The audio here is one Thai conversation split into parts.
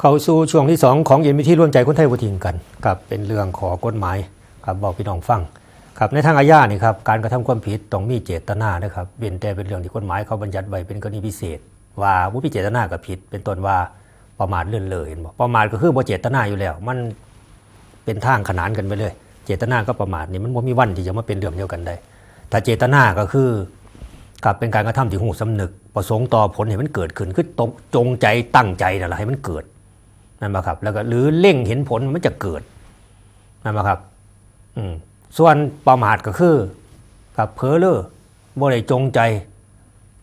เข้าสู่ช่วงที่ 2 ของเย็นวิธีร่วมใจคนไทยบ่ทิ้งกันครับเป็นเรื่องขอกฎหมายครับบอกพี่น้องฟังครับในทางอาญานี่ครับการกระทำความผิดต้องมีเจตนานะครับเว้นแต่เป็นเรื่องที่กฎหมายเขาบัญญัติไว้เป็นกรณีพิเศษ ว่าผู้พิเจตนากับผิด เป็นต้นว่าประมาทเลื่อนเลยเห็นบ่ประมาทก็คือบ่เจตนาอยู่แล้ว มันเป็นทางขนานกันไปเลย เจตนากับประมาทนี่มันบ่มีวันที่จะมาเป็นเรื่องเดียวกันได้ถ้าเจตนาก็คือกับเป็นการกระทำที่หูสำนึก ประสงค์ต่อผลให้มันเกิดขึ้นคือตจงใจตั้งใจนั่นแหละให้มันเกิด นั่นแหละครับ แล้วก็หรือเล่งเห็นผลมันจะเกิดนั่นแหละครับอืมส่วนประมาทก็คือกับเพ้อเล้อบ่ได้จงใจ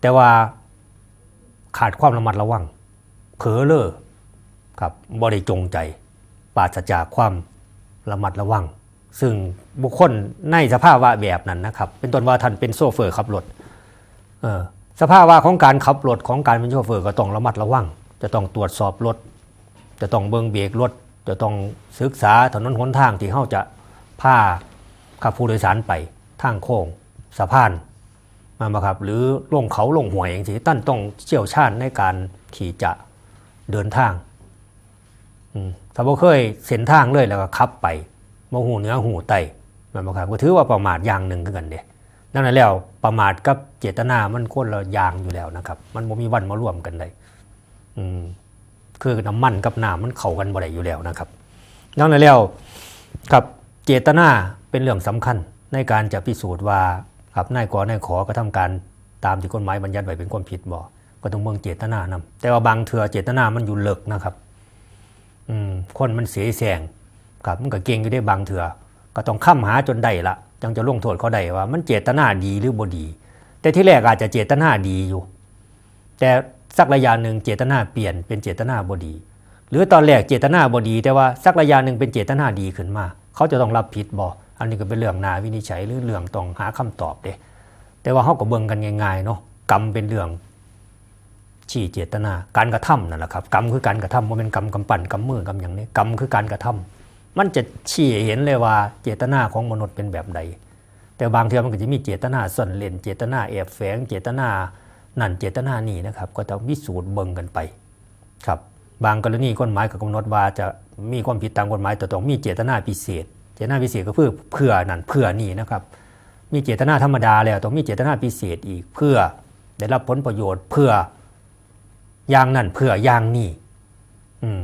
แต่ว่าขาดความระมัดระวังเผลอเล้อครับบ่ได้จงใจปราศจากความระมัดระวัง ซึ่งบุคคลในสภาพวะแบบนั้นนะครับ เป็นต้นว่าท่านเป็นโซเฟอร์ขับรถเออสภาพวะของการขับรถของการเป็นโชเฟอร์ก็ต้องระมัดระวัง จะต้องตรวจสอบรถ จะต้องเบิ่งเบรกรถ จะต้องศึกษาถนนหนทางที่เขาจะพาขับผู้โดยสารไปทางโค้งสะพานมามาครับหรือลงเขาลงห่วยอย่างที่ตั้นต้องเชี่ยวชาญในการที่จะเดินทางถ้าบ่เคยเส้นทางเลยแล้วก็ขับไปมาหูเหนือหูไตมามาครับก็ถือว่าประมาทอย่างหนึ่งคือกันเด้นั่นแหละแล้วประมาทกับเจตนามันคนละอย่างอยู่แล้วนะครับ มันบ่มีวันมาร่วมกันได้อืม คือน้ำมันกับน้ำมันเข้ากันบ่ได้อยู่แล้วนะครับนั่นแหละแล้วกับเจตนาเป็นเรื่องสำคัญในการจะพิสูจน์ว่าครับนายกนายขอกระทำการตามที่กฎหมายบัญญัติไว้เป็นความผิดบ่ก็ต้องเบิ่งเจตนานำแต่ว่าบางเถื่อเจตนามันอยู่เลิกนะครับอืมคนมันเสียแสงครับมันก็เก่งอยู่ได้บางเถื่อก็ต้องค้ำหาจนได้ละจังจะลงโทษเขาได้ว่า มันเจตนาดีหรือบ่ดี แต่ที่แรกอาจจะเจตนาดีอยู่ แต่ สักระยะหนึ่งเจตนาเปลี่ยนเป็นเจตนาบดี หรือตอนแรกเจตนาบดี แต่ว่าสักระยะหนึ่งเป็นเจตนาดีขึ้นมา เขาจะต้องรับผิดบ่อันนี้ก็เป็นเรื่องนาวินิจฉัยหรือเรื่องต้องหาคำตอบเด้แต่ว่าเขาก็เบิ่งกันง่ายๆเนาะกรรมเป็นเรื่องชี้เจตนาการกระทำนั่นแหละครับกรรมคือการกระทำว่าเป็นกรรมกำปั่นกำมือกำอย่างนี้กรรมคือการกระทำมันจะชี้เห็นเลยว่าเจตนาของมนุษย์เป็นแบบใด แต่บางเทีมันก็จะมีเจตนาส่วนเล่นเจตนาแอบแฝงเจตนา นั่นเจตนานี่นะครับก็ต้องวิสูจน์เบิ่งกันไปครับบางกรณีกฎหมายก็กำหนดว่าจะมีความผิดตามกฎหมายแต่ต้องมีเจตนาพิเศษ เจตนาพิเศษก็เพื่อเพื่อนั่นเพื่อนี่นะครับ มีเจตนาธรรมดาแล้วต้องมีเจตนาพิเศษอีกเพื่อได้รับผลประโยชน์เพื่ออย่างนั่นเพื่ออย่างนี่อืม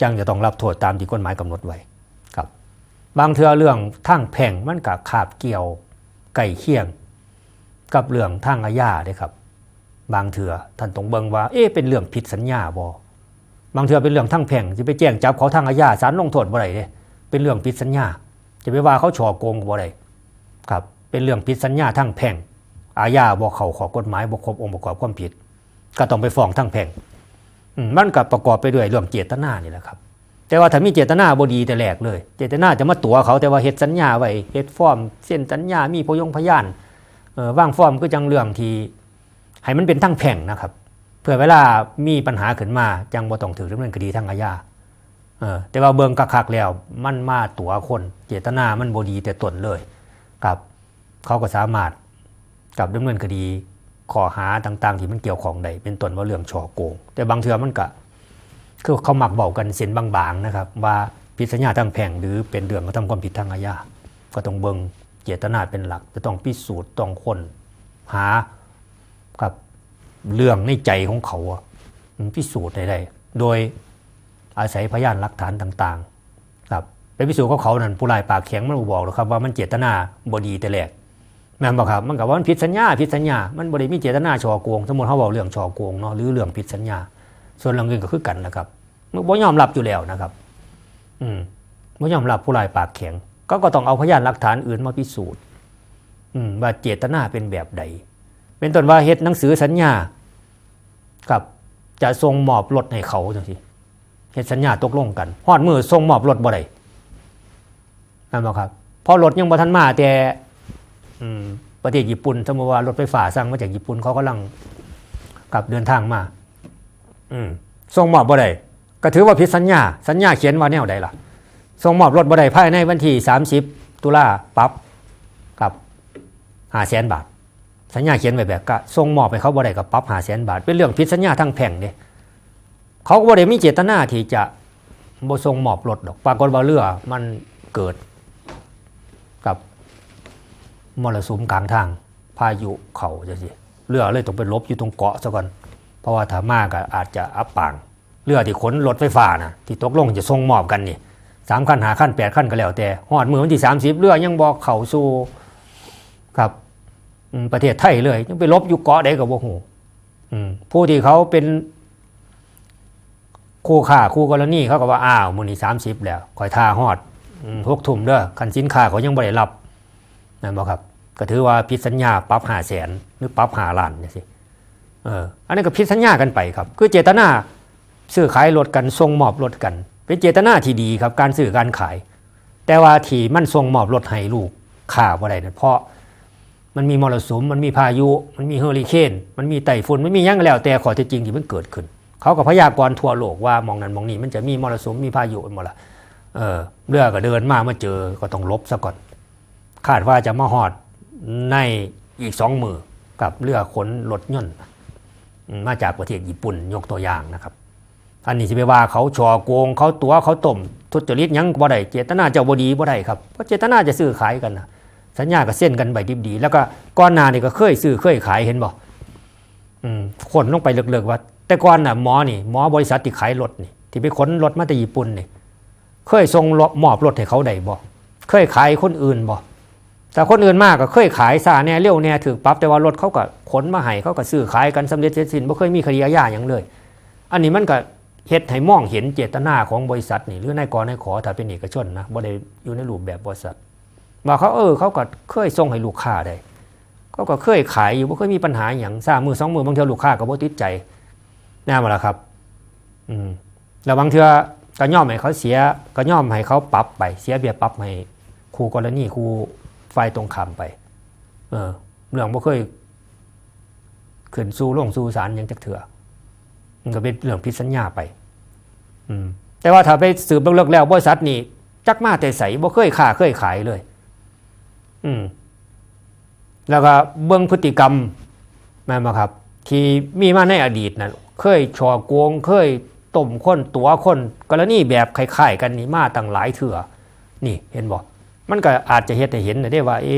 จังจะต้องรับโทษตามที่กฎหมายกำหนดไว้ครับ บางเทื่อเรื่องทางแพ่งมันกับขาบเกี่ยวไก่เคียง กับเรื่องทางอาญาเด้ครับ บางเถื่อท่านต้องเบิ่งว่าเอ๊ะเป็นเรื่องผิดสัญญาบ่บางเถื่อเป็นเรื่องทางแพ่งจะไปแจ้งจับเขาทางอาญาศาลลงโทษบ่ได้เด้เป็นเรื่องผิดสัญญา จะไปว่าเขาฉอโกงบ่ได้ครับ เป็นเรื่องผิดสัญญาทางแพ่ง อาญาบ่เขาขอกฎหมายบ่ครบองค์ประกอบความผิด ก็ต้องไปฟ้องทางแพ่งมันก็ประกอบไปด้วยเรื่องเจตนานี่แหละครับแต่ว่าถ้ามีเจตนาบดีแต่แรกเลย เจตนาจะมาตัวเขาแต่ว่าเฮ็ดสัญญาไว้เฮ็ดฟอร์มเส้นสัญญามีพยงพยานเออว่างฟอร์มก็จังเรื่องที่ ให้มันเป็นทั้งแพ่งนะครับ เพื่อเวลามีปัญหาขึ้นมาจังบ่ต้องถือดำเนินคดีทางอาญาเออแต่ว่าเบิ่งคักๆแล้วมันมาตัวคน เจตนามันบดีแต่ตนเลยครับเขาก็สามารถกับดำเนินคดีข้อหาต่าง ๆ ที่มันเกี่ยวของใดเป็นตนว่าเรื่องช่อโกง แต่บางเทื่อมันก็คือเขาหมักเบากันเส้นบางๆนะครับ ว่าผิสัญญาทางแพ่งหรือเป็นเรื่องกระทำความผิดทางอาญาก็ต้องเบิงเจตนาเป็นหลักจะต้องพิสูจน์ต้องคนหา กับเรื่องในใจของเขาพิสูจน์ได้โดยอาศัยพยานหลักฐานต่างๆครับไปพิสูจน์ของเขานั่นผู้ลายปากแข็งมันบอกหรอกครับว่ามันเจตนาบดีแต่แรกแม่นบอกครับมันกับว่ามันผิดสัญญาผิดสัญญา มันบริมีเจตนาช่อโกงสมมติเขาบอกเรื่องช่อโกงเนาะหรือเรื่องผิดสัญญา ส่วนเรื่องอื่นก็คือกันนะครับมันบ่ยอมรับอยู่แล้วนะครับ อืมบ่ยอมรับผู้ลายปากแข็ง ก็ก็ต้องเอาพยานหลักฐานอื่นมาพิสูจน์ อืมว่าเจตนาเป็นแบบใด เป็นต้นว่าเฮ็ดหนังสือสัญญากับจะส่งมอบรถให้เขาจังซี่เฮ็ดสัญญาตกลงกันฮอดมือส่งมอบรถบ่ได้นั่นบ่ครับพอรถยังบ่ทันมาแต่อืมประเทศญี่ปุ่นสมมติว่ารถไฟฟ้าสั่งมาจากญี่ปุ่นเขากำลังกับเดินทางมาอืมส่งมอบบ่ได้ก็ถือว่าผิดสัญญา สัญญาเขียนว่าแนวใดล่ะส่งมอบรถบ่ได้ภายในวันที่30 ตุลาปรับกับ5แสนบาท สัญญาเขียนไว้แบบก็ส่งมอบให้เขาบ่ได้กับปรับ5แสนบาท เป็นเรื่องผิดสัญญาทางแพ่งเด้เขาก็บ่ได้มีเจตนาที่จะบ่ทรงมอบรถดอกปรากฏว่าเรือมันเกิดกับมรสุมกลางทาง พายุเขาจะสิเรือเลยต้องไปลบอยู่ตรงเกาะซะก่อนเพราะว่าถ้ามากอาจจะอับปางเรือที่ขนรถไฟฟ้านะที่ตกลงจะส่งมอบกันนี่สามขั้นหาขั้นแปดขั้นก็แล้วแต่หอดมือวันที่สามสิบเรือยังบอกเข่าสู่ครับ ประเทศไทยเลยยังไปลบอยู่เกาะใดกับโมโหอืมผู้ที่เขาเป็นคู่ค่าคู่กรณีเขาก็ว่าอ้าวมือนี้สามสิบแล้วคอยท่าฮอดอืมหกทุ่มเด้อคันสินค้าเขายังบ่ได้รับนั่นบ่ครับ ก็ถือว่าผิดสัญญาปรับหาแสนหรือปรับหาล้านนี่สิเอออันนี้ก็ผิดสัญญากันไปครับ คือเจตนาซื้อขายรถกันส่งมอบรถกัน เป็นเจตนาที่ดีครับ การซื้อการขาย แต่ว่าที่มันส่งมอบรถให้ลูกข่าบ่ได้นั่นเพราะ มันมีมรสุมมันมีพายุ มันมีเฮอริเคนมันมีไต้ฝุ่นมันมียังแล้วแต่ข้อเท็จจริงที่มันเกิดขึ้น เขาก็พยากรณ์ทั่วโลกว่ามองนั้นมองนี้มันจะมีมรสุมมีพายุหมดละเออเรือก็เดินมาเมื่อเจอก็ต้องลบซะก่อน คาดว่าจะมาหอดในอีกสองมือกับเรือขนรถยนต์มาจากประเทศญี่ปุ่นยกตัวอย่างนะครับอันนี้สิไปว่าเขาชอโกงเขาตัวเขาต้มทุจริตยังบ่ได้เจตนาเจ้าบดีบ่ได้ครับเพราะเจตนาจะซื้อขายกันนะ สัญญาก็เส้นกันใบดิบดี แล้วก็ก้อนนานี่ก็เคยซื้อเคยขายเห็นบ่อืมคนลงไปเลิกๆว่า แต่ก่อนน่ะหมอนี่หมอบริษัทที่ขายรถนี่ ที่ไปขนรถมาจากญี่ปุ่นนี่เคยส่งมอบรถให้เขาได้บ่เคยขายคนอื่นบ่แต่คนอื่นมากก็เคยขายซาแน่เร็วแน่ถือปั๊บแต่ว่ารถเขาก็ขนมาให้เขาก็ซื้อขายกันสำเร็จเสร็จสิ้นบ่เคยมีคดีอาญาอย่างเลย อันนี้มันก็เฮ็ดให้มองเห็นเจตนาของบริษัทนี่หรือนายกรนายขอถ้าเป็นเอกชนนะบ่ได้อยู่ในรูปแบบบริษัท ว่าเขาเออเขาก็เคยส่งให้ลูกค้าได้เขาก็เคยขายอยู่บ่เคยมีปัญหาอย่างซ่ามือสองมือบางเทื่อลูกค้าก็บ่ติดใจแน่มาแล้วครับ อืมแล้วบางเทื่อก็ย่อมให้เขาเสียก็ย่อมให้เขาปรับไป เสียเบียปรับให้คู่กรณีคู่ฝ่ายตรงขามไป เออเรื่องบ่เคยขึ้นสู่ลงสู่ศาลยังจักเถื่อมันก็เป็นเรื่องผิดสัญญาไป อืมแต่ว่าถ้าไปสืบเลิกแล้วบริษัทนี่จักมาแต่ใสบ่เคยค้าเคยขายเลย อืมแล้วก็เบื้องพฤติกรรมแม่นบ่ครับ ที่มีมาในอดีตนะเคยชอโกง เคยต้มคนตัวคนกรณีแบบคล้ายๆกันนี่มาตั้งหลายเถื่อนี่เห็นบ่มันก็อาจจะเฮ็ดให้เห็นได้ว่า เอ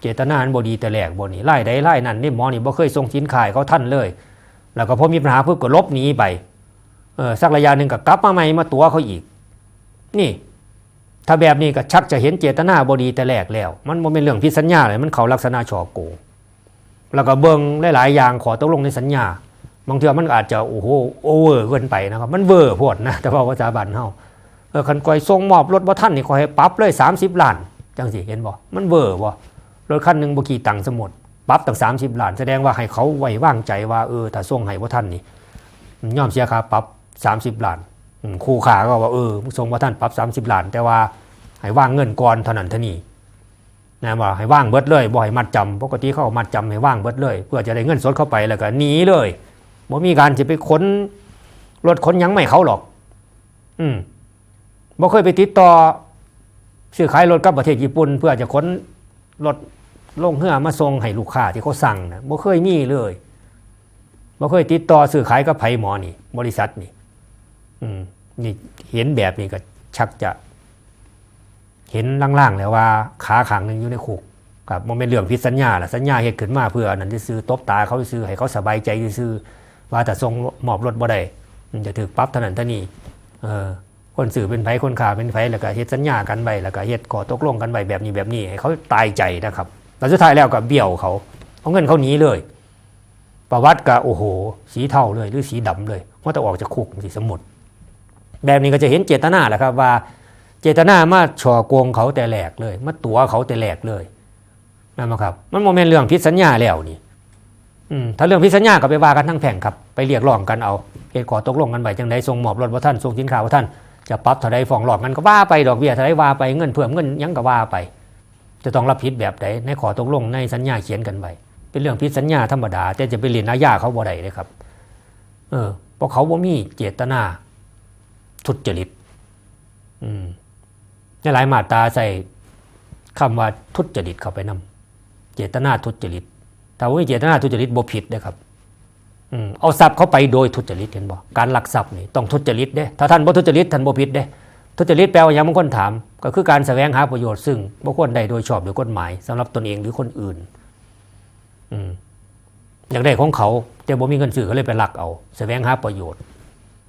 เจตนาอันบ่ดีแต่แรกบ่นี่ไล่ใดไล่นั่นนี่หมอนี่บ่เคยส่งสินขายเขาท่านเลย แล้วก็พอมีปัญหาเพื่อก็ลบหนีไปเออสักระยะหนึ่งก็กลับมาใหม่มาตัวเขาอีก นี่ ถ้าแบบนี้ก็ชักจะเห็นเจตนาบดีแต่แรกแล้ว มันบ่เป็นเรื่องพิสัญญาเลยมันเขาลักษณะฉอโกงแล้วก็เบิ่งหลายๆอย่างขอตกลงในสัญญา บางเทื่อมันอาจจะโอ้โหโอเวอร์เกินไปนะครับมันเวอร์โพดนะแต่ว่าภาษาบ้านเฮาเออคันก่อยส่งมอบรถบ่ท่านนี่ขอให้ปรับเลย 30 ล้านจังสิเห็นบ่มันเวอร์บ่รถคันหนึ่งบ่กี่ตังค์สมุดปรับตั้ง30ล้าน แสดงว่าให้เขาไว้วางใจว่าเออถ้าส่งให้บ่ท่านนี่ยอมเสียค่าปรับ 30ล้าน คู่ขาก็ว่าเออส่งบ่ท่านปรับ 30ล้าน แต่ว่าให้ว่างเงินก่อนเท่านั้นเท่านี้นะว่าให้ว่างเบิดเลยบ่ให้มัดจำปกติเขามัดจำให้ว่างเบิดเลย เพื่อจะได้เงินสดเข้าไปแล้วก็หนีเลยบ่มีการจะไปค้นรถค้นยังไม่เขาหรอก อืมบ่เคยไปติดต่อซื้อขายรถกับประเทศญี่ปุ่น เพื่อจะค้นรถลงเรือมาส่งให้ลูกค้าที่เขาสั่งนะบ่เคยมีเลยบ่เคยติดต่อซื้อขายกับไผหมอนี่ บริษัทนี่ นี่เห็นแบบนี้ก็ชักจะเห็นล่างๆแล้วว่าขาขางนึงอยู่ในคุกครับมันเป็นเรื่องพิดสัญญาแหละสัญญาเหตุขึ้นมาเพื่ออันนั้นจะซื้อตบตาเขาซื้อให้เขาสบายใจซื้อว่าแต่ส่งมอบรถบ่ได้มันจะถือปั๊บเท่านั้นเท่านี้เออคนสื่อเป็นไผคนข่าเป็นไผแล้วก็เฮ็ดสัญญากันไปแล้วก็เฮ็ดขอตกลงกันไปแบบนี้แบบนี้ให้เขาตายใจนะครับแล้วสุดท้ายแล้วก็เบี้ยวเขาเอาเงินเขาหนีเลย ประวัติก็โอ้โห สีเทาเลยหรือสีดำเลยว่าแต่ออกจากคุกสีสมุด แบบนี้ก็จะเห็นเจตนาแหละครับว่า เจตนามาช่อโกงเขาแต่แหลกเลยมาตัวเขาแต่แหลกเลยนั่นหมครับ มันโมเมนต์เรื่องพิษสัญญาแล้วนี่อืมถ้าเรื่องพิษสัญญาก็ไปว่ากันทั้งแผงครับไปเรียกร้องกันเอาเหตุขอตกลงกันไปจังไดส่งหมอบรถว่าท่านส่งสินค้าว่าท่านจะปรับเท่าใดฟ้องร้องกันก็ว่าไปดอกเบี้ยเท่าใดว่าไปเงินเพิ่มเงินยังก็ว่าไป จะต้องรับผิดแบบใดในขอตกลงในสัญญาเขียนกันไปเป็นเรื่องพิษสัญญาธรรมดาแต่จะไปเรียนอาญาเขาบ่ได้เลยครับ เออเพราะเขาบ่มีเจตนา ทุจริตในหลายมาตราใส่คำว่าทุจริตเข้าไปนำเจตนาทุจริตถ้าว่ามีเจตนาทุจริตบ่ผิดนะครับอเอาทรัพย์เข้าไปโดยทุจริตเห็นบ่การลักทรัพย์นี่ต้องทุจริตเด้ถ้าท่านบ่ทุจริตท่านบ่ผิดเด้ทุจริตแปลว่าอย่างบางคนถาม ก็คือการแสวงหาประโยชน์ซึ่งบ่ควรได้โดยชอบโดยกฎหมายสำหรับตนเองหรือคนอื่นอืมอยากได้ของเขา แต่บ่มีเงินซื้อก็เลยไปลักเอา แสวงหาประโยชน์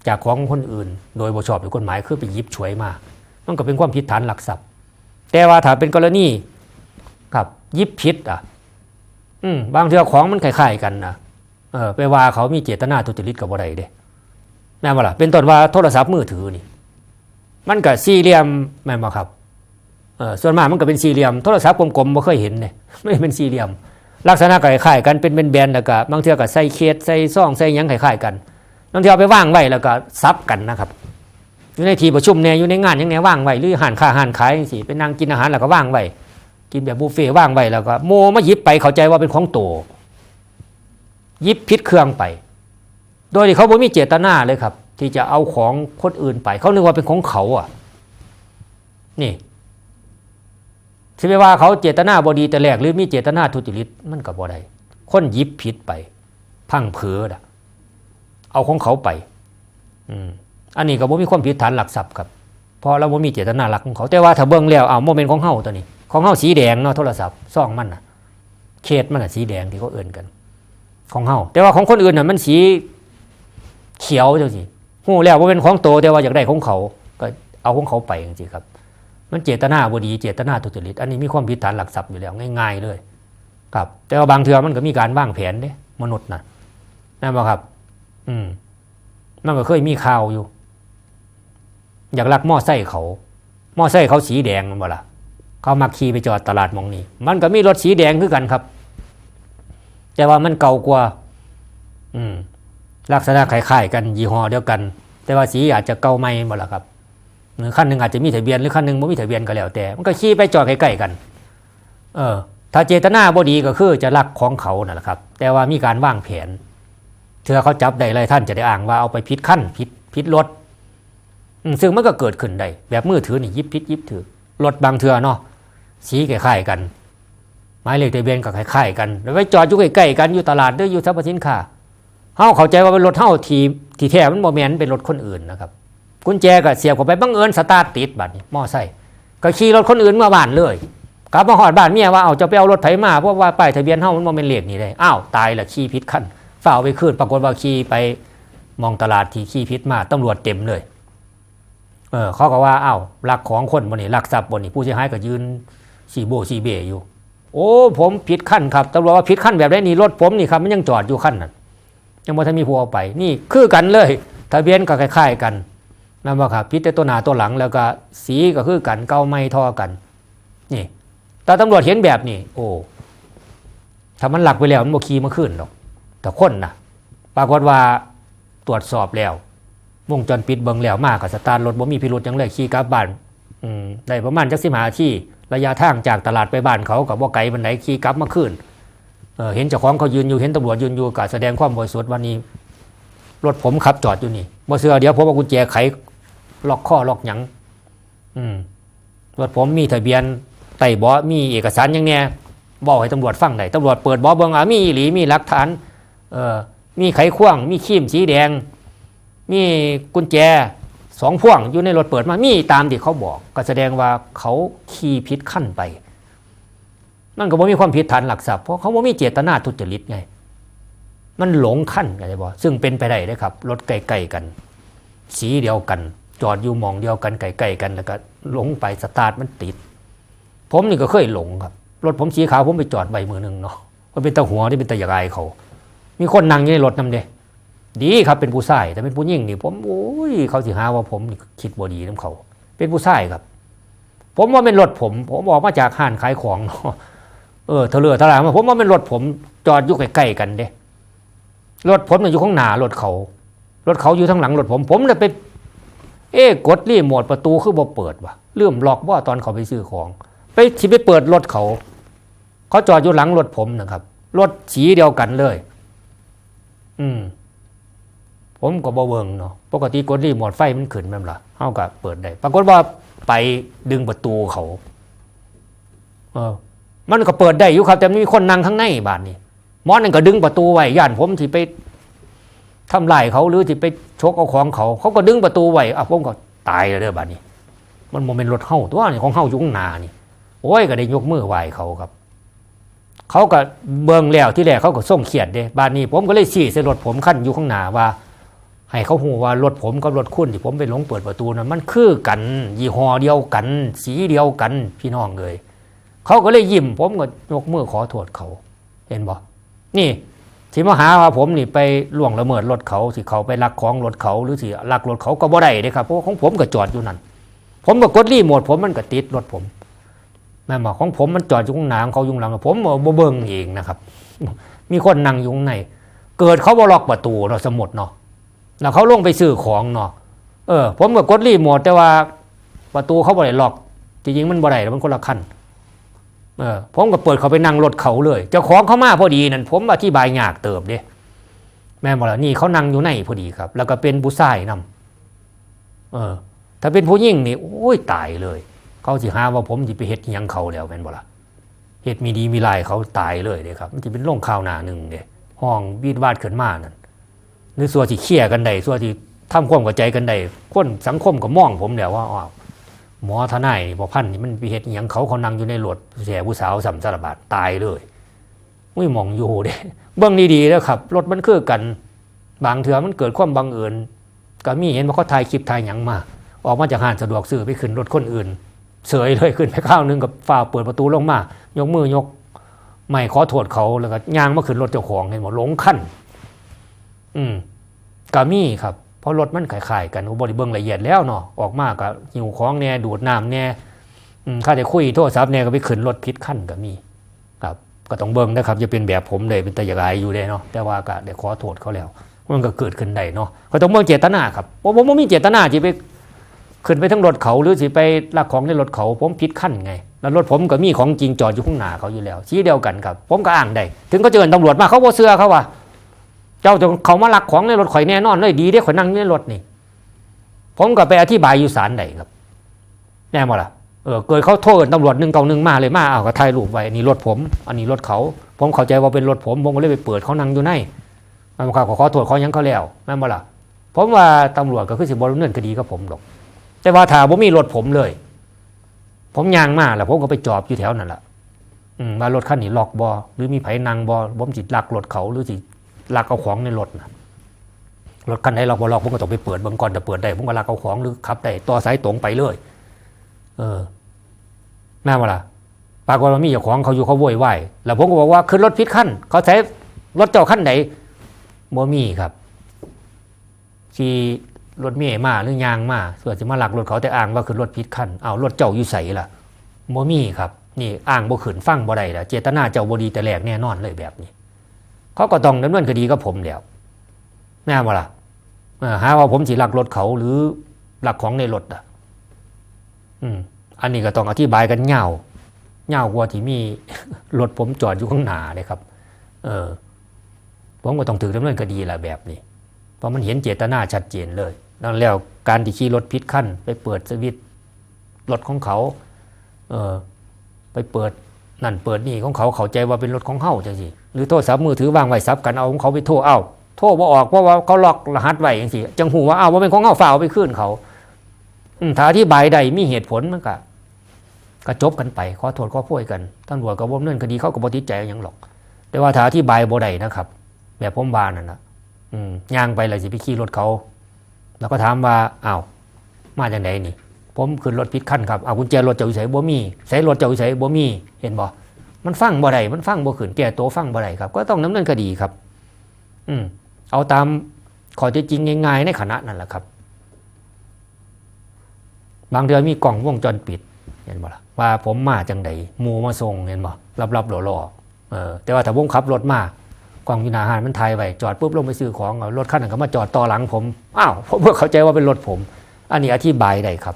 จากของคนอื่น โดยบชอบโดยกฎหมายคือไปยิบฉวยมามันก็เป็นความผิดฐานหลักทรัพย์ แต่ว่าถ้าเป็นกรณีครับยิบผิดอะ อืมบางเทื่อของมันคล้ายๆกันนะเออไปว่าเขามีเจตนาทุจริตกับอะไรเด้แม่นบ่ล่ะเป็นต้นว่าโทรศัพท์มือถือนี่ มันก็สี่เหลี่ยมแม่นบ่ครับเออส่วนมากมันก็เป็นสี่เหลี่ยมโทรศัพท์กลมๆบ่เคยเห็นเนี่ยไม่เป็นสี่เหลี่ยม ลักษณะคล้ายๆกันเป็นแบนๆแล้วก็บางเทื่อก็ใส่เคสใส่ซองใส่ยังคล้ายๆกัน บางเทื่อเอาไปว่างไว้แล้วก็ซับกันนะครับอยู่ในที่ประชุมเนี่ยอยู่ในงานยังไงว่างไว้หรือหานค้าหานขายจังซี่ไปนั่งกินอาหารแล้วก็ว่างไว้กินแบบบุฟเฟ่ต์ว่างไว้แล้วก็โมมาหยิบไปเข้าใจว่าเป็นของโตยิบพิษเครื่องไป โดยที่เขาไม่มีเจตนาเลยครับ ที่จะเอาของคนอื่นไป เขานึกว่าเป็นของเขาอะ นี่ที่ไม่ว่าเขาเจตนาบดีแต่แรกหรือมีเจตนาทุจริตมันก็บ่ได้คนยิบผิดไป พังเผลอน่ะ เอาของเขาไปอืมอันนี้ก็บ่มีความผิดฐานหลักทรัพย์ครับเพราะเราบ่มีเจตนาหลักของเขา แต่ว่าถ้าเบิ่งแล้วเอาโมเมนต์ของเฮาตัวนี้ ของเฮาสีแดงเนาะโทรศัพท์ซ่องมันน่ะเคสมันน่ะสีแดงที่เขาเอื่นกัน ของเฮาแต่ว่าของคนอื่นน่ะมันสีเขียวจังสิฮู้แล้วว่าเป็นของโตแต่ว่าอยากได้ของเขา ก็เอาของเขาไปจังซี่ครับ มันเจตนาบ่ดีเจตนาทุจริตอันนี้มีความผิดฐานหลักทรัพย์อยู่แล้วง่าย ๆ เลย ครับ แต่ว่าบางเทื่อมันก็มีการวางแผนเด้มนุษย์น่ะนั่นบ่ครับ อืมมันก็เคยมีข่าวอยู่ อยากลักหม้อไส้เขาหม้อไส้เขาสีแดงมันบ่ละเขามาขี่ไปจอดตลาดมองนี้ มันก็มีรถสีแดงคือกันครับ แต่ว่ามันเก่ากว่า อืมลักษณะคล้ายๆกันยี่ห้อเดียวกัน แต่ว่าสีอาจจะเก่าไม่หมดละครับหรือขั้นหนึ่งอาจจะมีทะเบียนหรือขั้นหนึ่งไม่มีทะเบียนก็แล้วแต่ มันก็ขี่ไปจอดใกล้ๆกัน เออ ถ้าเจตนาบ่ดีก็คือจะลักของเขานั่นแหละครับ แต่ว่ามีการวางแผน เถื่อเขาจับได้เลยท่านจะได้อ้างว่าเอาไปผิดขั้นผิดผิดรถซึ่งมันก็เกิดขึ้นได้แบบมือถือนี่ยิบผิดยิบถือรถบางเถื่อเนาะสีคล้ายๆกันหมายเลขทะเบียนก็คล้ายๆกันแล้วไปจอดอยู่ใกล้ๆกันอยู่ตลาดหรืออยู่สรรพสินค้าเฮาเข้าใจว่าเป็นรถเฮาทีทีแท้มันบ่แม่นเป็นรถคนอื่นนะครับกุญแจก็เสียบเข้าไปบังเอิญสตาร์ทติดบัดนี้มอไซค์ก็ขี่รถคนอื่นมาบ้านเลยกลับมาหอดบ้านเมียว่าเอาจะไปเอารถไถมาเพราะว่าป้ายทะเบียนเฮามันบ่แม่นเหลขนี่ได้อ้าวตายละขี่ผิดคัน ฝ่าไปคืนปรากฏว่าขี่ไปมองตลาดที่ขี่ผิดมาตำรวจเต็มเลย เออเขาก็ว่าอ้าวลักของคนบ่นี่ลักทรัพย์บ่นี่ผู้เสียหายก็ยืนสีโบสีเบอยู่ โอ้ผมผิดขั้นครับตำรวจว่าผิดขั้นแบบนี้นี่รถผมนี่ครับมันยังจอดอยู่ขั้นนั้นยังบ่ทันมีผู้เอาไป นี่คือกันเลยทะเบียนก็คล้ายๆกันนั่นว่าครับผิดแต่ตัวหน้าตัวหลังแล้วก็สีก็คือกันเก้าไม่ทอกัน นี่แต่ตำรวจเห็นแบบนี้ โอ้ถ้ามันหลักไปแล้วมันบ่ขี่มาขึ้นหรอก แต่คนนะปรากฏว่าตรวจสอบแล้ว วงจรปิดเบิงแล้วมากกับสตาร์รถบ่มีพิรุธหยังเลยขี่กลับบ้านอืมได้ประมาณจักสิบหาที่ระยะทางจากตลาดไปบ้านเขากับว่าไกลบันไดขี่กลับมาขึ้นเเห็นเจ้าของเขายืนอยู่เห็นตำรวจยืนอยู่ก็แสดงความบริสุทธิ์วันนี้ รถผมขับจอดอยู่นี่บ่เสือเดี๋ยวผมเอากุญแจไขล็อกข้อล็อกหยังอืมรถผมมีทะเบียนไต่บาะมีเอกสารยังเนี่ยบอกให้ตำรวจฟังได้ตำรวจเปิดบาะเบิงอะมีหลีมีหลักฐาน เออมีไขควงมีขีมสีแดง มีกุญแจสองพ่วงอยู่ในรถเปิดมามีตามที่เขาบอก ก็แสดงว่าเขาขี่ผิดขั้นไปมันก็บ่มีความผิดฐานหลักทรัพย์เพราะเขาบ่มีเจตนาทุจริตไง มันหลงขั้นไงบอกซึ่งเป็นไปได้เลยครับรถใกล้ๆกัน สีเดียวกัน จอดอยู่มองเดียวกันใกล้ๆกันแล้วก็หลงไปสตาร์ทมันติด ผมนี่ก็เคยหลงครับรถผมสีขาวผมไปจอดใบมือหนึ่งเนาะมันเป็นตะหัวที่เป็นตะยากายเขา มีคนนั่งอยู่ในรถนำเด้ดีครับเป็นผู้ชายแต่เป็นผู้หญิงนี่ผมโอ้ยเขาสิหาว่าผมคิดบ่ดีน้ำเขา เป็นผู้ชายครับ ผมว่าเป็นรถผม ผมออกมาจากห้านขายของเนาะเออเถลือทลายมาผมว่าเป็นรถผมจอดอยู่ใกล้ๆกันเด้รถผมน่ะอยู่ข้างหน้ารถเขารถเขาอยู่ทางหลังรถผม ผมเลยไป เอ๊กดรีโมทประตูคือบ่เปิดวะลืมล็อกว่าตอนเขาไปซื้อของ ไปที่ไปเปิดรถเขา เขาจอดอยู่หลังรถผมนะครับรถสีเดียวกันเลย อืมผมก็บ่เวิงเนาะปกติกดรีโมทไฟมันขึ้นแม่นล่ะเฮาก็เปิดได้ปรากฏว่าไปดึงประตูเขาเออมันก็เปิดได้อยู่ครับ แต่มีคนนั่งข้างในบ้านนี่หมอนั่นก็ดึงประตูไว้ย่านผมที่ไปทำลายเขาหรือที่ไปชกเอาของเขา เขาก็ดึงประตูไว้อะผมก็ตายเลยเด้อบัดนี้ มันโมเมนต์รถเฮาตัวนี่ของเฮาอยู่ข้างหน้านี่โอ้ยก็ได้ยกมือไหว้เขาครับ เขาก็เบิ่งแล้วที่แรกเขาก็ส่งเขียดเด้บาดนี้ผมก็เลยชี้ใส่รถผมขั้นอยู่ข้างหน้าว่า ให้เขาหูว่ารถผมกับรถคุณที่ผมไปหลงเปิดประตูนั้นมันคือกัน ยี่ห้อเดียวกัน สีเดียวกันพี่น้องเลยเขาก็เลยยิ้ม ผมก็ยกมือขอโทษเขา เห็นบ่นี่ที่มาหาว่าผมนี่ไปล่วงละเมิดรถเขาสิเขาไปลักของรถเขาหรือสิลักรถเขาก็บ่ได้เด้ครับเพราะของผมก็จอดอยู่นั่นผมก็กดรีโมทผมมันก็ติดรถผม แม่บอกของผมมันจอดอยู่ข้างหน้าของเขายู่งหลังผมบ่เบิ่งเองนะครับ มีคนนั่งอยู่งในเกิดเขาบล็อกประตูเนาะสมุดเนาะแล้วเขาลงไปซื้อของเนาะเออ ผมก็กดรีโมทแต่ว่าประตูเขาบ่ได้ล็อก จริงๆมันบ่ได้แล้วมันคนละขั้นเออผมก็เปิดเขาไปนั่งรถเขาเลย เจ้าของเขามาพอดีนั่นผมอธิบายยากเติบเด้แม่บอกแล้วนี่เขานั่งอยู่ในพอดีครับ แล้วก็เป็นผู้ชายนำเออ ถ้าเป็นผู้หญิงนี่โอ้ยตายเลย เขาสิหาว่าผมสิไปเฮ็ดยังเขาแล้วแม่นบ่ล่ะเฮ็ดมีดีมีลายเขาตายเลยเด้ครับมันจะเป็นโรงข่าวหน้าหนึ่งเด้ห้องวีดวาดขึ้นมานั่นหรือส่วนที่เคลียร์กันได้ส่วนที่ทำความเข้าใจกันได้คนสังคมก็มองผมแล้วว่าอ้าวหมอทนายนี่บ่พันนี่มันไปเฮ็ดยังเขาเขานั่งอยู่ในรถแสผู้สาวสัมสารบาดตายเลยอุ้ยมองอยู่เด้เบื้องดีๆแล้วครับรถมันคือกันบางเถื่อมันเกิดความบังเอิญก็มีเห็นว่าเขาถ่ายคลิปถ่ายหยังมา ออกมาจากห้างสะดวกซื้อไปขึ้นรถคนอื่น เสยเลยขึ้นไปข้าวหนึงกับฝ้าเปิดประตูลงมา ยกมือยกไม่ขอโทษเขาแล้วก็ย่างมาขึ้นรถเจ้าของเห็นบ่หลงขั้นอืมก็มีครับเพราะรถมันขายๆกันอุบริเบิงละเอียดแล้วเนาะออกมาก็หิวของแน่ดูดน้ำแน่ข้าจะคุยโทรศัพท์แน่ก็ไปขึ้นรถพิษขั้นก็มี ครับ ก็ต้องเบิ่งนะครับจะเป็นแบบผมเลยเป็นตะยากายอยู่เลยเนาะแต่ว่าก็ได้ขอโทษเขาแล้ว มันก็เกิดขึ้นได้เนาะก็ต้องเบิงเจตนาครับผมผมบ่มีเจตนาที่ไป ขึ้นไปทั้งรถเขาหรือสิไปลักของในรถเขา ผมผิดขั้นไง แล้วรถผมก็มีของจริงจอดอยู่ข้างหน้าเขาอยู่แล้ว ชี้เดียวกันครับ ผมก็อ้างได้ ถึงเขาเจอตำรวจมาเขาบ่เชื่อเขาว่า เจ้าจะเขามาลักของในรถข่อยแน่นอนเลยดีได้ข่อยนั่งในรถนี่ ผมก็ไปอธิบายอยู่ศาลใดครับ แน่บ่ล่ะเออเกิดเขาโทษตำรวจหนึ่งเก่าหนึ่งมาเลยมาเอาก็ถ่ายรูปไว้อันนี้รถผม อันนี้รถเขา ผมเข้าใจว่าเป็นรถผมผมก็เลยไปเปิดเขานั่งอยู่ในมันเขาก็ขอโทษเขายังเขาแล้วแม่นบ่ล่ะผมว่าตำรวจก็คือสิบริเนินคดีกับผมหรอก แต่ว่าถ้าผมมีรถผมเลย ผมยางมาแล้วผมก็ไปจอบอยู่แถวนั่นแหละมว่ารถคันนี้ล็อกบอหรือมีไผนั่งบอผมจิตลักรถเขาหรือสิลักเอาของในรถนะรถคันไหนล็อกบ่ล็อกผมก็ต้องไปเปิดบิ่งก่อนแต่เปิดได้ผมก็ลักเอาของหรือขับได้ต่อสายตรงไปเลย เออแม่นบ่ล่ะปรากฏว่ามีเจ้าของเขาอยู่เขาโวยวายแล้วผมก็บอกว่าขึ้นรถผิดขั้นเขาใช้รถเจ้าขั้นไหนบ่มีครับขี่ รถเมย์มาหรือยางมาส่วนจะมาหลักรถเขาแต่อ้างว่าขึ้นรถผิดขั้นเอารถเจ้าอยู่ใส่ล่ะบ่มีครับนี่อ้างบ่ขึ้นฟังบ่ได้ล่ะเจตนาเจ้าบดีแต่แรกแน่นอนเลยแบบนี้ เขาก็ต้องดำเนินคดีกับผมแล้วแน่บ่ล่ะหาว่าผมสิลักรถเขาหรือหลักของในรถอะ อืม อันนี้ก็ต้องอธิบายกันเงาเงากว่าที่มีรถผมจอดอยู่ข้างหน้าเลยครับ เออผมก็ต้องถือดำเนินคดีละแบบนี้ เพราะมันเห็นเจตนาชัดเจนเลย นั่นแล้วการที่ขี่รถพิษขั้นไปเปิดสวิตช์รถของเขาเออไปเปิดนั่นเปิดนี่ของเขาเข้าใจว่าเป็นรถของเฮาจังสิหรือโทรศัพท์มือถือวางไว้ซับกันเอาของเขาไปโทรเอาโทรบ่ออกเพราะว่าเขาล็อกรหัสไว้จังสิจังหูว่าเอาว่าเป็นของเฮาฝ่าเอาไปคืนเขาถ้าอธิบายใดมีเหตุผลมันก็ก็จบกันไปขอโทษขอโพยกันตำรวจก็บ่ดำเนินคดีเขาก็บ่ติดใจหยังหรอก แต่ว่าถ้าอธิบายบ่ได้นะครับ แบบผมว่านั่นนะอืมย่างไปเลยสิไปขี่รถเขา แล้วก็ถามว่าอ้าวมาจากไหนนี่ ผมขึ้นรถผิดคันครับเอากุญแจรถเจ้าอยู่ไสบ่มีใส่รถเจ้าอยู่ไสบ่มีเห็นบ่มันฟังบ่ได้มันฟังบ่ขึ้นแก่ตัวฟังบ่ได้ครับ ก็ต้องดำเนินคดีครับ อืมเอาตามข้อเท็จจริงง่ายๆในขณะนั้นแหละครับ บางเดือนมีกล่องวงจรปิด เห็นบ่ล่ะว่าผมมาจังใดหมูมาส่งเห็นบ่รับๆหล่อๆเออแต่ว่าถ้าผมขับรถมา กล่องอยู่หน้าห้านมันถ่ายไว้จอดปุ๊บลงไปซื้อของรถคันนั้นก็มาจอดต่อหลังผมอ้าวผมเข้าใจว่าเป็นรถผม อันนี้อธิบายได้ครับ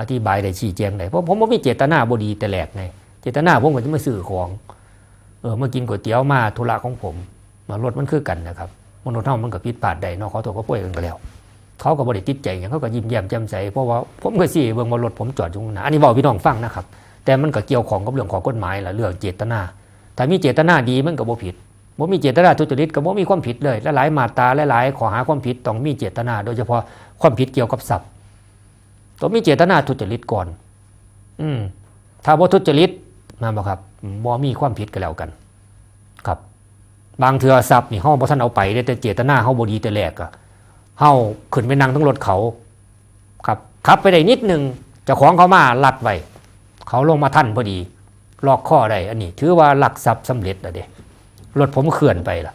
อธิบายได้ชี้แจงได้เพราะผมบ่มีเจตนาบดีแต่แรกไงเจตนาผมก็จะมาซื้อของเออมากินก๋วยเตี๋ยวมาธุระของผมมารถมันคือกันนะครับมนุษย์เฮามันก็ผิดพลาดได้เนาะขอโทษก็ป่วยกันก็แล้ว เขาก็บ่ได้ติดใจหยังเขาก็ยิ้มแย้มแจ่มใสเพราะว่าผมก็สิเบิ่งว่ารถผมจอดอยู่ข้างหน้าอันนี้เว้าพี่น้องฟังนะครับ แต่มันก็เกี่ยวของกับเรื่องของกฎหมายหล่ะเรื่องเจตนาถ้ามีเจตนาดีมันก็บ่ผิด บ่มีเจตนาทุจริตก็บ่มีความผิดเลยและหลายมาตราหลายขอหาความผิดต้องมีเจตนา โดยเฉพาะความผิดเกี่ยวกับทรัพย์ต้องมีเจตนาทุจริตก่อน อืมถ้าบ่ทุจริตนะบ่ครับบ่มีความผิดก็แล้วกัน ครับ บางเทื่อทรัพย์นี่เฮาบ่ทันเอาไปเด้แต่เจตนาเฮาบ่ดีแต่แรกอะเฮาขึ้นไปนั่งทั้งรถเขา ครับขับไปได้นิดหนึงจ้าของเขามาลัดไว้เขาลงมาทันพอดีลอกข้อได้อันนี้ ถือว่าหลักทรัพย์สำเร็จแล้วเด้ รถผมเคลื่อนไปล่ะ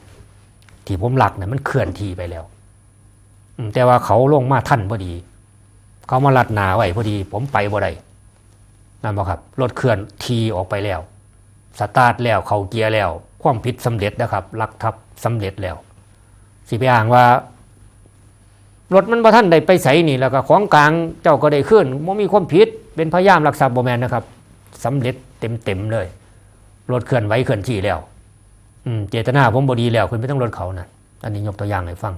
ที่ผมหลักเนี่ยมันเคลื่อนทีไปแล้วแต่ว่าเขาลงมาทันพอดี เขามาลัดหนาไว้พอดี ผมไปบ่ได้นั่นบ่ครับรถเคลื่อนทีออกไปแล้ว สตาร์ทแล้วเขาเกียร์แล้ว ความผิดสำเร็จนะครับลักทับสำเร็จแล้วสิไปอ้างว่ารถมันบ่ท่านได้ไปใส่นี่แล้วก็ของกลางเจ้าก็ได้ขึ้นบ่มีความผิดเป็นพยายามรักษาบ่แมนนะครับสำเร็จเต็มๆเลยรถเคลื่อนไหวเคลื่อนที่แล้ว เจตนาผมบดีแล้วคุณไม่ต้องรถเขานะอันนี้ยกตัวอย่างให้ฟัง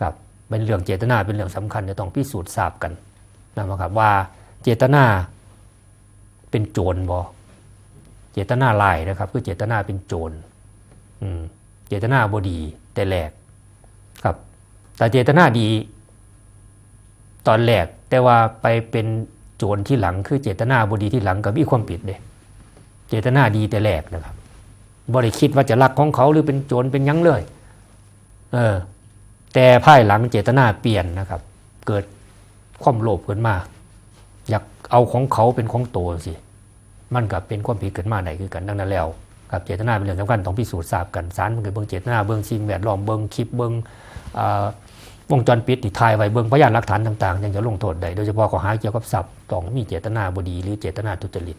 ครับเป็นเรื่องเจตนาเป็นเรื่องสำคัญจะต้องพิสูจน์ทราบกันนะครับว่าเจตนาเป็นโจรบ่เจตนาลายนะครับ คือเจตนาเป็นโจรอืมเจตนาบดีแต่แรกครับ แต่เจตนาดีตอนแรกแต่ว่าไปเป็นโจรที่หลังคือเจตนาบดีที่หลังก็มีความผิดเด้เจตนาดีแต่แรกนะครับ บริคิดว่าจะลักของเขาหรือเป็นโจรเป็นยังเลยเออแต่ภายหลังเจตนาเปลี่ยนนะครับ เกิดความโลภขึ้นมา อยากเอาของเขาเป็นของโตสิมันกับเป็นความผิดเกิดมาไหนคือกันดังนั้นแล้วกับเจตนาเป็นเรื่องสำคัญต้องพิสูจน์ทราบกันศาลมันเกิดเบิ่งเจตนาเบิ่งสิ่งแวดล้อมเบิ่งคลิปเบิ่งอ่าวงจรปิดที่ถ่ายไว้เบิ่งพยานหลักฐานต่างๆยังจะลงโทษได้โดยเฉพาะข้อหาเกี่ยวกับทรัพย์ต้องมีเจตนาบดีหรือเจตนาทุจริต